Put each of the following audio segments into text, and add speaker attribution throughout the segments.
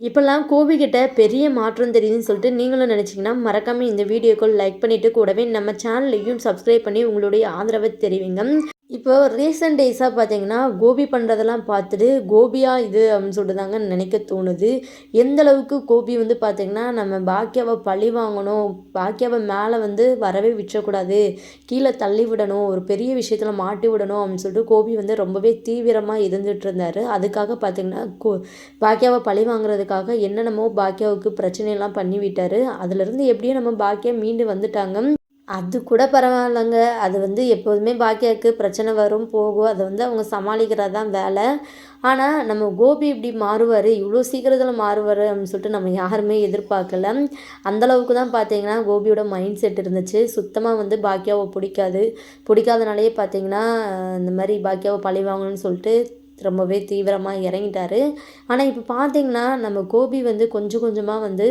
Speaker 1: இப்போல்லாம் கோபிக்கிட்ட பெரிய மாற்றம் தெரியுதுன்னு சொல்லிட்டு நீங்களும் நினச்சிங்கன்னா மறக்காமல் இந்த வீடியோக்கள் லைக் பண்ணிவிட்டு கூடவே நம்ம சேனலையும் சப்ஸ்கிரைப் பண்ணி உங்களுடைய ஆதரவை தெரிவிங்க. இப்போ ரீசெண்ட் டேஸாக பார்த்தீங்கன்னா கோபி பண்ணுறதெல்லாம் பார்த்துட்டு கோபியாக இது அப்படின்னு சொல்லிட்டு தாங்க நினைக்க தோணுது. எந்த அளவுக்கு கோபி வந்து பார்த்திங்கன்னா நம்ம பாக்கியாவை பழி வாங்கணும் பாக்கியாவை மேலே வந்து வரவே விட்டுறக்கூடாது கீழே தள்ளி விடணும் ஒரு பெரிய விஷயத்தில் மாட்டி விடணும் அப்படின்னு சொல்லிட்டு கோபி வந்து ரொம்பவே தீவிரமாக இருந்துகிட்டு இருந்தார். அதுக்காக பார்த்திங்கன்னா கோ பாக்கியாவை பழி வாங்குறதுக்காக என்னென்னமோ பாக்கியாவுக்கு பிரச்சனையெல்லாம் பண்ணி விட்டார் அதுலேருந்து எப்படியும் நம்ம பாக்கியா மீண்டு வந்துட்டாங்க. அது கூட பரவாயில்லங்க. அது வந்து எப்போதுமே பாக்கியாவுக்கு பிரச்சனை வரும் போகும். அதை வந்து அவங்க சமாளிக்கிறது தான் வேலை. ஆனால் நம்ம கோபி இப்படி மாறுவார் இவ்வளோ சீக்கிரத்தில் மாறுவார் அப்படின்னு சொல்லிட்டு நம்ம யாருமே எதிர்பார்க்கல. அந்தளவுக்கு தான் பார்த்தீங்கன்னா கோபியோட மைண்ட் செட் இருந்துச்சு. சுத்தமாக வந்து பாக்கியாவை பிடிக்காது. பிடிக்காதனாலேயே பார்த்தீங்கன்னா இந்த மாதிரி பாக்கியாவை பழி வாங்கணும்னு சொல்லிட்டு ரொம்பவே தீவிரமாக இறங்கிட்டாரு. ஆனால் இப்போ பார்த்தீங்கன்னா நம்ம கோபி வந்து கொஞ்சம் கொஞ்சமாக வந்து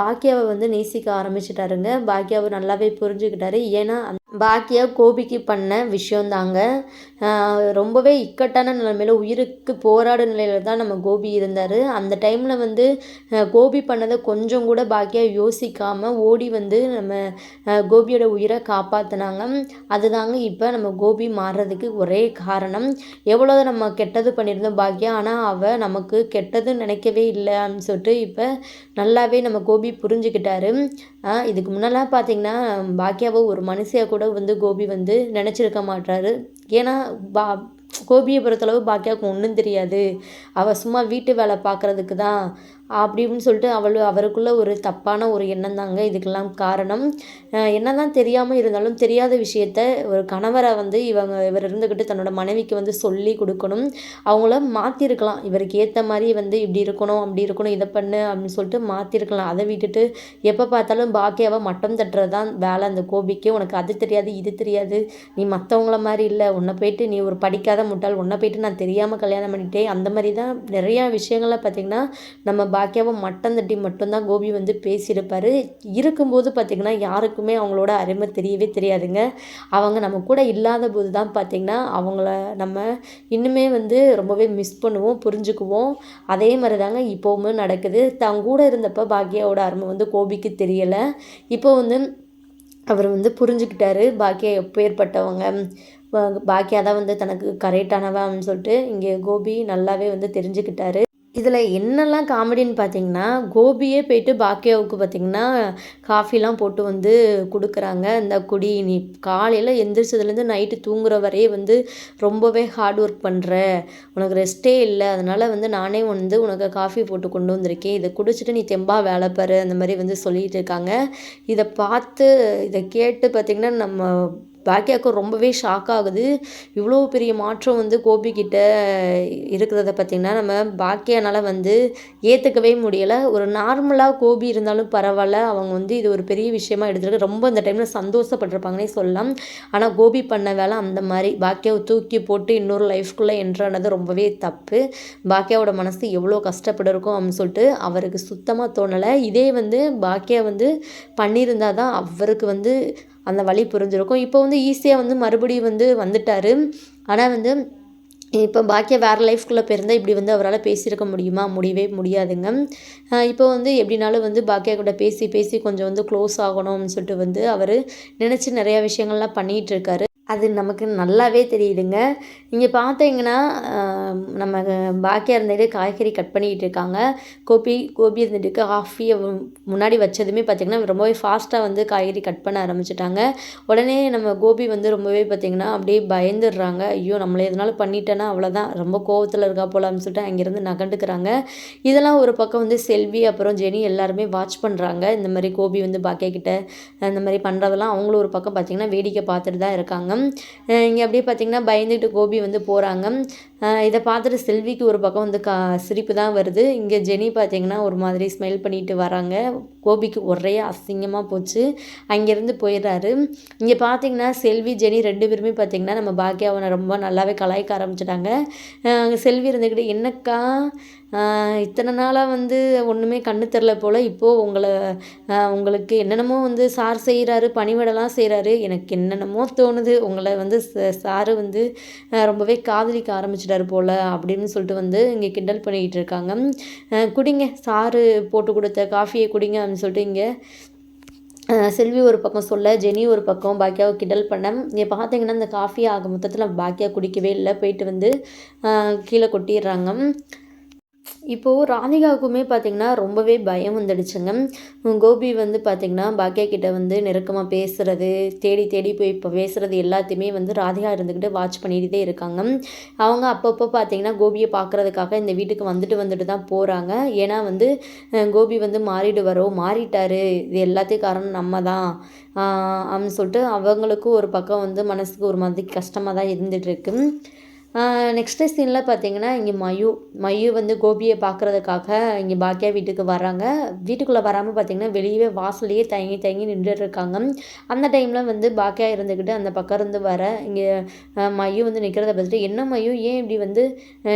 Speaker 1: பாக்கியாவை வந்து நேசிக்க ஆரம்பிச்சிட்டாருங்க. பாக்கியாவை நல்லாவே புரிஞ்சுக்கிட்டாரு. ஏன்னா பாக்கியா கோபிக்கு பண்ண விஷயந்தாங்க ரொம்பவே இக்கட்டான நிலைமையில் உயிருக்கு போராடும் நிலையில் தான் நம்ம கோபி இருந்தார். அந்த டைமில் வந்து கோபி பண்ணதை கொஞ்சம் கூட பாக்கியா யோசிக்காமல் ஓடி வந்து நம்ம கோபியோட உயிரை காப்பாற்றினாங்க அதுதாங்க இப்போ நம்ம கோபி மாறுறதுக்கு ஒரே காரணம். எவ்வளோ நம்ம கெட்டது பண்ணியிருந்தோம் பாக்கியா ஆனால் அவள் நமக்கு கெட்டது நினைக்கவே இல்லைன்னு சொல்லிட்டு இப்போ நல்லாவே நம்ம கோபி புரிஞ்சுக்கிட்டாரு. இதுக்கு முன்னெல்லாம் பார்த்தீங்கன்னா பாக்கியாவை ஒரு மனுஷியாக கூட வந்து கோபி வந்து நினச்சிருக்க மாட்டாரு ஏன்னா பா கோபியை பொறுத்தளவு பாக்கியாவுக்கு ஒன்றும் தெரியாது. அவள் சும்மா வீட்டு வேலை பார்க்குறதுக்கு தான் அப்படின்னு சொல்லிட்டு அவள் அவருக்குள்ளே ஒரு தப்பான ஒரு எண்ணம் தாங்க இதுக்கெல்லாம் காரணம். என்ன தான் தெரியாமல் இருந்தாலும் தெரியாத விஷயத்த ஒரு கணவரை வந்து இவங்க இவர் இருந்துக்கிட்டு தன்னோட மனைவிக்கு வந்து சொல்லி கொடுக்கணும். அவங்கள மாற்றிருக்கலாம் இவருக்கு ஏற்ற மாதிரி வந்து இப்படி இருக்கணும் அப்படி இருக்கணும் இதை பண்ணு அப்படின்னு சொல்லிட்டு மாற்றிருக்கலாம் அதை விட்டுட்டு எப்போ பார்த்தாலும் பாக்கியாவை மட்டம் தட்டுறது தான் வேலை. அந்த கோபிக்கு உனக்கு அது தெரியாது இது தெரியாது. நீ மற்றவங்கள மாதிரி இல்லை. உன்னை போயிட்டு நீ ஒரு படிக்காத முட்டாள். உன்னை போயிட்டு நான் தெரியாமல் கல்யாணம் பண்ணிட்டேன். அந்த மாதிரி தான் நிறையா விஷயங்களை பார்த்திங்கன்னா நம்ம பாக்கியாவும் மட்டன் தட்டி மட்டும்தான் கோபி வந்து பேசியிருப்பார். இருக்கும்போது பார்த்திங்கன்னா யாருக்குமே அவங்களோட அருமை தெரியவே தெரியாதுங்க. அவங்க நம்ம கூட இல்லாத போது தான் பார்த்திங்கன்னா அவங்கள நம்ம இன்னுமே வந்து ரொம்பவே மிஸ் பண்ணுவோம் புரிஞ்சுக்குவோம். அதே மாதிரி தாங்க இப்போவுமே நடக்குது. தான் கூட இருந்தப்போ பாக்கியாவோட அருமை வந்து கோபிக்கு தெரியலை. இப்போ வந்து அவர் வந்து புரிஞ்சுக்கிட்டாரு. பாக்கியா எப்பேற்பட்டவங்க பாக்கியா தான் வந்து தனக்கு கரெக்டானவன் சொல்லிட்டு இங்கே கோபி நல்லாவே வந்து தெரிஞ்சுக்கிட்டாரு. இதில் என்னெல்லாம் காமெடின்னு பார்த்தீங்கன்னா கோபியே போயிட்டு பாக்கியாவுக்கு பார்த்திங்கன்னா காஃபிலாம் போட்டு வந்து கொடுக்குறாங்க. இந்த குடி நீ காலையில் எந்திரிச்சதுலேருந்து நைட்டு தூங்குற வரையே வந்து ரொம்பவே ஹார்ட் ஒர்க் பண்ணுற உனக்கு ரெஸ்ட்டே இல்லை. அதனால் வந்து நானே வந்து உனக்கு காஃபி போட்டு கொண்டு வந்திருக்கேன். இதை குடிச்சிட்டு நீ தெம்பாக வேலை பாரு. அந்த மாதிரி வந்து சொல்லிகிட்டு இருக்காங்க. இதை பார்த்து இதை கேட்டு பார்த்திங்கன்னா நம்ம பாக்கியாவுக்கு ரொம்பவே ஷாக் ஆகுது. இவ்வளோ பெரிய மாற்றம் வந்து கோபிக்கிட்ட இருக்கிறத பார்த்திங்கன்னா நம்ம பாக்கியானால் வந்து ஏற்றுக்கவே முடியலை. ஒரு நார்மலாக கோபி இருந்தாலும் பரவாயில்ல. அவங்க வந்து இது ஒரு பெரிய விஷயமா எடுத்துருக்கு ரொம்ப அந்த டைமில் சந்தோஷப்பட்டிருப்பாங்கன்னே சொல்லலாம். ஆனால் கோபி பண்ண வேலை அந்த மாதிரி. பாக்கியாவை தூக்கி போட்டு இன்னொரு லைஃப்குள்ளே என்றானது ரொம்பவே தப்பு. பாக்கியாவோட மனசு எவ்வளோ கஷ்டப்பட்டிருக்கும் அப்படின்னு சொல்லிட்டு அவருக்கு சுத்தமாக தோணலை. இதே வந்து பாக்கியா வந்து பண்ணியிருந்தால் தான் அவருக்கு வந்து அந்த வழி புரிஞ்சிருக்கும். இப்போ வந்து ஈஸியாக வந்து மறுபடியும் வந்து வந்துட்டார். ஆனால் வந்து இப்போ பாக்கியா வேறு லைஃப்குள்ளே போயிருந்தால் இப்படி வந்து அவரால் பேசியிருக்க முடியுமா? முடியவே முடியாதுங்க. இப்போ வந்து எப்படினாலும் வந்து பாக்கியா கூட பேசி பேசி கொஞ்சம் வந்து க்ளோஸ் ஆகணும்னு சொல்லிட்டு வந்து அவர் நினச்சி நிறையா விஷயங்கள்லாம் பண்ணிகிட்டு இருக்காரு. அது நமக்கு நல்லாவே தெரியுதுங்க. இங்கே பார்த்தீங்கன்னா நம்ம பாக்கியா இருந்துட்டு காய்கறி கட் பண்ணிக்கிட்டு இருக்காங்க. கோபி கோபி இருந்துட்டு காஃபியை முன்னாடி வச்சதுமே பார்த்திங்கன்னா ரொம்பவே ஃபாஸ்ட்டாக வந்து காய்கறி கட் பண்ண ஆரம்பிச்சிட்டாங்க. உடனே நம்ம கோபி வந்து ரொம்பவே பார்த்திங்கன்னா அப்படியே பயந்துடுறாங்க. ஐயோ நம்மளை எதனாலும் பண்ணிட்டேன்னா அவ்வளோதான் ரொம்ப கோவத்தில் இருக்கா போல அப்படின்னு சொல்லிட்டு அங்கேருந்து நகண்டுக்கிறாங்க இதெல்லாம் ஒரு பக்கம் வந்து செல்வி அப்புறம் ஜெனி எல்லாருமே வாட்ச் பண்ணுறாங்க இந்த மாதிரி கோபி வந்து பாக்கியா கிட்ட இந்த மாதிரி பண்ணுறதெல்லாம் அவங்களும் ஒரு பக்கம் பார்த்திங்கன்னா வேடிக்கை பார்த்துட்டு தான் இருக்காங்க. இங்கே அப்படியே பார்த்திங்கன்னா பயந்துட்டு கோபி வந்து போகிறாங்க இதை பார்த்துட்டு செல்விக்கு ஒரு பக்கம் வந்து கா சிரிப்பு தான் வருது. இங்கே ஜெனி பார்த்திங்கன்னா ஒரு மாதிரி ஸ்மைல் பண்ணிட்டு வராங்க. கோபிக்கு ஒரே அசிங்கமாக போச்சு. அங்கேருந்து போயிடுறாரு. இங்கே பார்த்திங்கன்னா செல்வி ஜெனி ரெண்டு பேருமே பார்த்திங்கன்னா நம்ம பாக்கியாவனை ரொம்ப நல்லாவே கலாய்க்க ஆரம்பிச்சிட்டாங்க. செல்வி இருந்துக்கிட்டு என்னக்கா? இத்தனை நாளாக வந்து ஒன்றுமே கண்ணு தெரில போல். இப்போது உங்களை உங்களுக்கு என்னென்னமோ வந்து சார் செய்கிறாரு பணிவிடலாம் செய்கிறாரு எனக்கு என்னென்னமோ தோணுது. உங்களை வந்து சாரு வந்து ரொம்பவே காதலிக்க ஆரம்பிச்சிட்டாரு போல் அப்படின்னு சொல்லிட்டு வந்து இங்கே கிண்டல் பண்ணிக்கிட்டு இருக்காங்க. குடிங்க சாரு போட்டு கொடுத்த காஃபியை குடிங்க அப்படின்னு சொல்லிட்டு இங்கே செல்வி ஒரு பக்கம் சொல்ல ஜெனி ஒரு பக்கம் பாக்கியாவை கிண்டல் பண்ணேன் இங்கே பார்த்தீங்கன்னா இந்த காஃபி ஆக மொத்தத்தில் பாக்கியா குடிக்கவே இல்லை. போயிட்டு வந்து கீழே கொட்டிடுறாங்க. இப்போது ராதிகாவுக்குமே பார்த்திங்கன்னா ரொம்பவே பயம் வந்துடுச்சுங்க. கோபி வந்து பார்த்திங்கன்னா பாக்கியா கிட்டே வந்து நெருக்கமாக பேசுகிறது தேடி தேடி போய் இப்போ பேசுகிறது எல்லாத்தையுமே வந்து ராதிகா இருந்துக்கிட்டு வாட்ச் பண்ணிகிட்டே இருக்காங்க. அவங்க அப்பப்போ பார்த்திங்கன்னா கோபியை பார்க்குறதுக்காக இந்த வீட்டுக்கு வந்துட்டு வந்துட்டு தான் போகிறாங்க ஏன்னா வந்து கோபி வந்து மாறிடுவாரோ மாறிட்டாரு இது எல்லாத்தையும் காரணம் நம்ம தான் அப்படின்னு சொல்லிட்டு அவங்களுக்கும் ஒரு பக்கம் வந்து மனசுக்கு ஒரு மாதிரி கஷ்டமாக தான் இருந்துகிட்ருக்கு நெக்ஸ்ட்டு சீனில் பார்த்தீங்கன்னா இங்கே மயு மயு வந்து கோபியை பார்க்குறதுக்காக இங்கே பாக்கியா வீட்டுக்கு வராங்க வீட்டுக்குள்ளே வராமல் பார்த்தீங்கன்னா வெளியவே வாசல்லையே தயங்கி தயங்கி நின்றுட்டு இருக்காங்க அந்த டைமில் வந்து பாக்கியா இருந்துக்கிட்டு அந்த பக்கம் இருந்து வர இங்கே மயு வந்து நிற்கிறத பார்த்துட்டு என்ன மயு? ஏன் இப்படி வந்து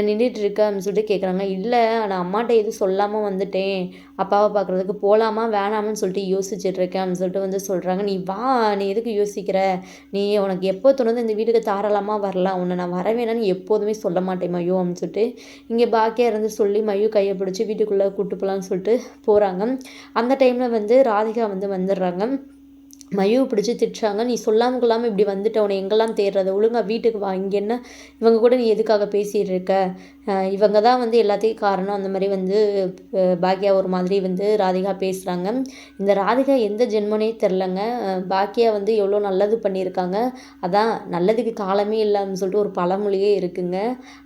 Speaker 1: நின்றுட்டு இருக்க அப்படின்னு சொல்லிட்டு கேட்குறாங்க இல்லை நான் அம்மாட்ட எதுவும் சொல்லாமல் வந்துட்டேன். அப்பாவை பார்க்குறதுக்கு போகலாமா வேணாமான்னு சொல்லிட்டு யோசிச்சுட்டு இருக்கேன் அப்படின்னு சொல்லிட்டு வந்து சொல்கிறாங்க நீ வா நீ எதுக்கு யோசிக்கிற? நீ உனக்கு எப்போ தோணுது இந்த வீட்டுக்கு தாராளமாக வரலாம். உன்னை நான் வரவேணான்னு எப்போதுமே சொல்ல மாட்டேன் மையோ அப்படின்னு சொல்லிட்டு. இங்கே பாக்கியா இருந்து சொல்லி மயு கையை பிடிச்சி வீட்டுக்குள்ளே கூட்டு போகலான்னு சொல்லிட்டு போகிறாங்க அந்த டைமில் வந்து ராதிகா வந்து வந்துடுறாங்க. மயுவை பிடிச்சி திட்டுறாங்க. நீ சொல்லாமல் கொள்ளாமல் இப்படி வந்துட்ட உன்னை எங்கெல்லாம் தேடுறது? ஒழுங்காக வீட்டுக்கு வா இங்கே என்ன? இவங்க கூட நீ எதுக்காக பேசிகிட்டு இருக்க இவங்க தான் வந்து எல்லாத்தையும் காரணம். அந்த மாதிரி வந்து பாக்கியா ஒரு மாதிரி வந்து ராதிகா பேசுகிறாங்க இந்த ராதிகா எந்த ஜென்மனே தெரிலங்க. பாக்கியா வந்து எவ்வளோ நல்லது பண்ணியிருக்காங்க. அதான் நல்லதுக்கு காலமே இல்லைன்னு சொல்லிட்டு ஒரு பழமொழியே இருக்குங்க.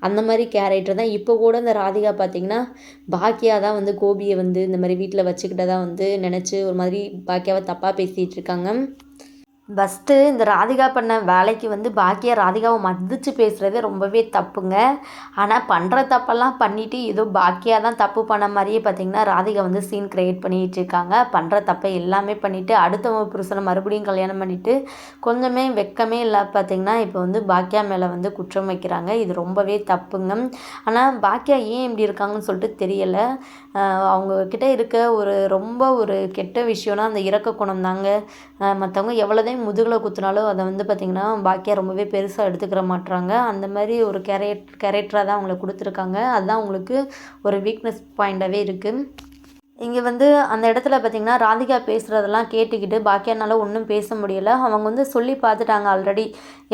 Speaker 1: அந்த மாதிரி கேரக்டர் தான். இப்போ கூட இந்த ராதிகா பார்த்தீங்கன்னா பாக்கியா தான் வந்து கோபியை வந்து இந்த மாதிரி வீட்டில் வச்சுக்கிட்டதான் வந்து நினச்சி ஒரு மாதிரி பாக்கியாவை தப்பாக பேசிகிட்டு இருக்காங்க. bakalım. ஃபஸ்ட்டு இந்த ராதிகா பண்ண வேலைக்கு வந்து பாக்கியா ராதிகாவை மதித்து பேசுகிறது ரொம்பவே தப்புங்க. ஆனால் பண்ணுற தப்பெல்லாம் பண்ணிவிட்டு ஏதோ பாக்கியா தான் தப்பு பண்ண மாதிரியே பார்த்திங்கன்னா ராதிகா வந்து சீன் க்ரியேட் பண்ணிகிட்டு இருக்காங்க. பண்ணுற தப்பை எல்லாமே பண்ணிவிட்டு அடுத்தவங்க புருஷனை மறுபடியும் கல்யாணம் பண்ணிவிட்டு கொஞ்சமே வெக்கமே இல்லை பார்த்தீங்கன்னா இப்போ வந்து பாக்கியா மேலே வந்து குற்றம் வைக்கிறாங்க. இது ரொம்பவே தப்புங்க. ஆனால் பாக்கியா ஏன் இப்படி இருக்காங்கன்னு சொல்லிட்டு தெரியலை. அவங்கக்கிட்ட இருக்க ஒரு ரொம்ப ஒரு கெட்ட விஷயம்னா அந்த இறக்க குணம் தாங்க. மற்றவங்க எவ்வளோதையும் முதுகில் குத்துனாலும் அதை வந்து பார்த்திங்கன்னா பாக்கியா ரொம்பவே பெருசாக எடுத்துக்கிற மாட்டுறாங்க அந்த மாதிரி ஒரு கேரட் கேரக்டராக தான் அவங்கள கொடுத்துருக்காங்க. அதுதான் அவங்களுக்கு ஒரு வீக்னஸ் பாயிண்டாகவே இருக்குது இங்கே வந்து அந்த இடத்துல பார்த்திங்கன்னா ராதிகா பேசுகிறதெல்லாம் கேட்டுக்கிட்டு பாக்கியானால ஒன்றும் பேச முடியலை. அவங்க வந்து சொல்லி பார்த்துட்டாங்க ஆல்ரெடி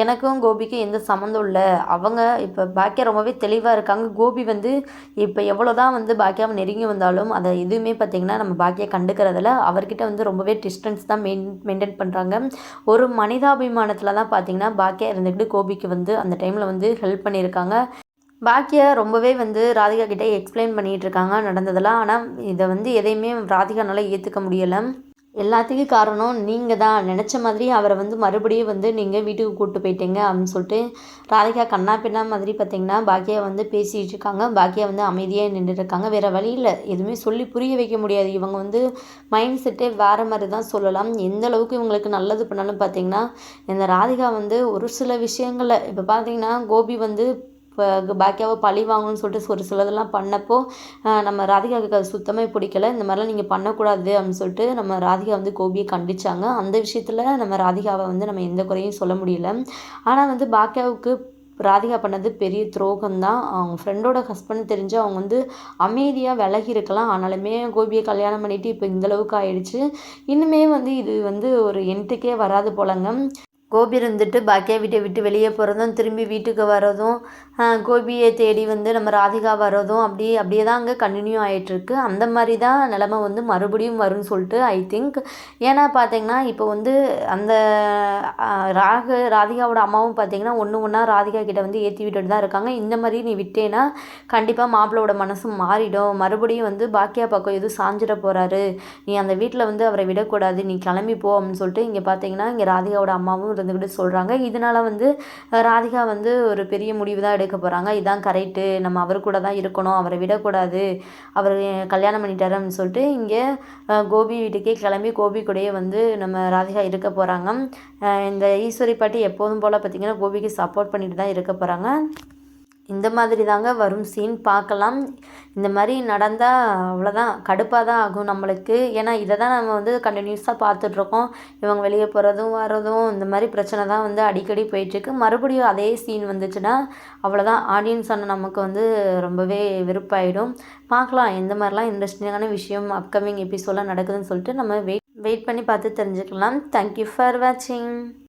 Speaker 1: எனக்கும் கோபிக்கும் எந்த சம்மந்தம் இல்லை. அவங்க இப்போ பாக்கியா ரொம்பவே தெளிவாக இருக்காங்க. கோபி வந்து இப்போ எவ்வளோ தான் வந்து பாக்கியாவை நெருங்கி வந்தாலும் அதை எதுவுமே பார்த்திங்கன்னா நம்ம பாக்கியா கண்டுக்கிறதில்ல. அவர்கிட்ட வந்து ரொம்பவே டிஸ்டன்ஸ் தான் மெயின் மெயின்டைன் பண்ணுறாங்க ஒரு மனிதாபிமானத்தில் தான் பார்த்திங்கன்னா பாக்கியா இருந்துக்கிட்டு கோபிக்கு வந்து அந்த டைமில் வந்து ஹெல்ப் பண்ணியிருக்காங்க. பாக்கியா ரொம்பவே வந்து ராதிகா கிட்டே எக்ஸ்பிளைன் பண்ணிகிட்டு இருக்காங்க நடந்ததெல்லாம். ஆனால் இதை வந்து எதையுமே ராதிகானால ஏற்றுக்க முடியலை. எல்லாத்துக்கும் காரணம் நீங்கள் தான் நினச்ச மாதிரி அவரை வந்து மறுபடியும் வந்து நீங்கள் வீட்டுக்கு கூப்பிட்டு போயிட்டீங்க அப்படின்னு சொல்லிட்டு ராதிகா கண்ணா பின்னா மாதிரி பார்த்தீங்கன்னா பாக்கியா வந்து பேசிகிட்டு இருக்காங்க. பாக்கியா வந்து அமைதியாக நின்றுட்டு இருக்காங்க. வேறு வழியில் எதுவுமே சொல்லி புரிய வைக்க முடியாது. இவங்க வந்து மைண்ட் செட்டே வேறு மாதிரி தான் சொல்லலாம். எந்த அளவுக்கு இவங்களுக்கு நல்லது பண்ணாலும் பார்த்தீங்கன்னா இந்த ராதிகா வந்து ஒரு சில விஷயங்களில் இப்போ பார்த்தீங்கன்னா கோபி வந்து இப்போ பாக்கியாவை பழி வாங்கணும்னு சொல்லிட்டு ஒரு சிலதெல்லாம் பண்ணப்போ நம்ம ராதிகாவுக்கு அது சுத்தமாக பிடிக்கல. இந்த மாதிரிலாம் நீங்கள் பண்ணக்கூடாது அப்படின்னு சொல்லிட்டு நம்ம ராதிகா வந்து கோபியை கண்டிச்சாங்க. அந்த விஷயத்தில் நம்ம ராதிகாவை வந்து நம்ம எந்த குறையும் சொல்ல முடியல. ஆனால் வந்து பாக்கியாவுக்கு ராதிகா பண்ணது பெரிய துரோகம் தான் அவங்க ஃப்ரெண்டோட ஹஸ்பண்ட் தெரிஞ்சு அவங்க வந்து அமைதியாக விலகி இருக்கலாம். ஆனாலுமே கோபியை கல்யாணம் பண்ணிட்டு இப்போ இந்தளவுக்கு ஆயிடுச்சு. இன்னுமே வந்து இது வந்து ஒரு எண்ட்டுக்கே வராது போலங்க. கோபி இருந்துட்டு பாக்கியா வீட்டை விட்டு வெளியே போகிறதும் திரும்பி வீட்டுக்கு வர்றதும் கோபியை தேடி வந்து நம்ம ராதிகா வர்றதும் அப்படியே அப்படியே தான் அங்கே கண்டினியூ ஆகிட்டுருக்கு அந்த மாதிரி தான் நிலமை வந்து மறுபடியும் வரும்னு சொல்லிட்டு ஐ திங்க் ஏன்னா பார்த்தீங்கன்னா இப்போ வந்து அந்த ராக ராகு ராதிகாவோட அம்மாவும் பார்த்தீங்கன்னா ஒன்று ஒன்றா ராதிகா கிட்ட வந்து ஏற்றி விட்டுட்டு தான் இருக்காங்க. இந்த மாதிரி நீ விட்டேன்னா கண்டிப்பாக மாப்பிள்ளோட மனசும் மாறிடும். மறுபடியும் வந்து பாக்கியா பக்கம் எதுவும் சாஞ்சிட போகிறாரு நீ அந்த வீட்டில் வந்து அவரை விடக்கூடாது. நீ கிளம்பி போ அப்படின்னு சொல்லிட்டு இங்கே பார்த்தீங்கன்னா இங்கே ராதிகாவோட அம்மாவும் இருந்துக்கிட்டு சொல்கிறாங்க இதனால் வந்து ராதிகா வந்து ஒரு பெரிய முடிவு தான் எடுக்க போகிறாங்க இதான் கரெக்டு நம்ம அவர் கூட தான் இருக்கணும். அவரை விடக்கூடாது. அவர் கல்யாணம் பண்ணிட்டாரு அப்படின்னு சொல்லிட்டு இங்கே கோபி வீட்டுக்கே கிளம்பி கோபி கூடயே வந்து நம்ம ராதிகா இருக்க போகிறாங்க இந்த ஈஸ்வரி பாட்டி எப்போதும் போல் பார்த்திங்கன்னா கோபிக்கு சப்போர்ட் பண்ணிட்டு தான் இருக்க போகிறாங்க இந்த மாதிரி தாங்க வரும் சீன் பார்க்கலாம். இந்த மாதிரி நடந்தால் அவ்வளோதான் கடுப்பாக தான் ஆகும் நம்மளுக்கு. ஏன்னா இதை தான் நம்ம வந்து கண்டினியூஸாக பார்த்துட்ருக்கோம் இவங்க வெளியே போகிறதும் வர்றதும் இந்த மாதிரி பிரச்சனை தான் வந்து அடிக்கடி போயிட்டுருக்கு. மறுபடியும் அதே சீன் வந்துச்சுன்னா அவ்வளோதான் ஆடியன்ஸ் ஆன நமக்கு வந்து ரொம்பவே வெறுப்பாயிடும். பார்க்கலாம். எந்த மாதிரிலாம் இன்ட்ரெஸ்டிங்கான விஷயம் அப்கமிங் எபிசோடெலாம் நடக்குதுன்னு சொல்லிட்டு நம்ம வெயிட் வெயிட் பண்ணி பார்த்து தெரிஞ்சுக்கலாம். தேங்க்யூ ஃபார் வாட்சிங்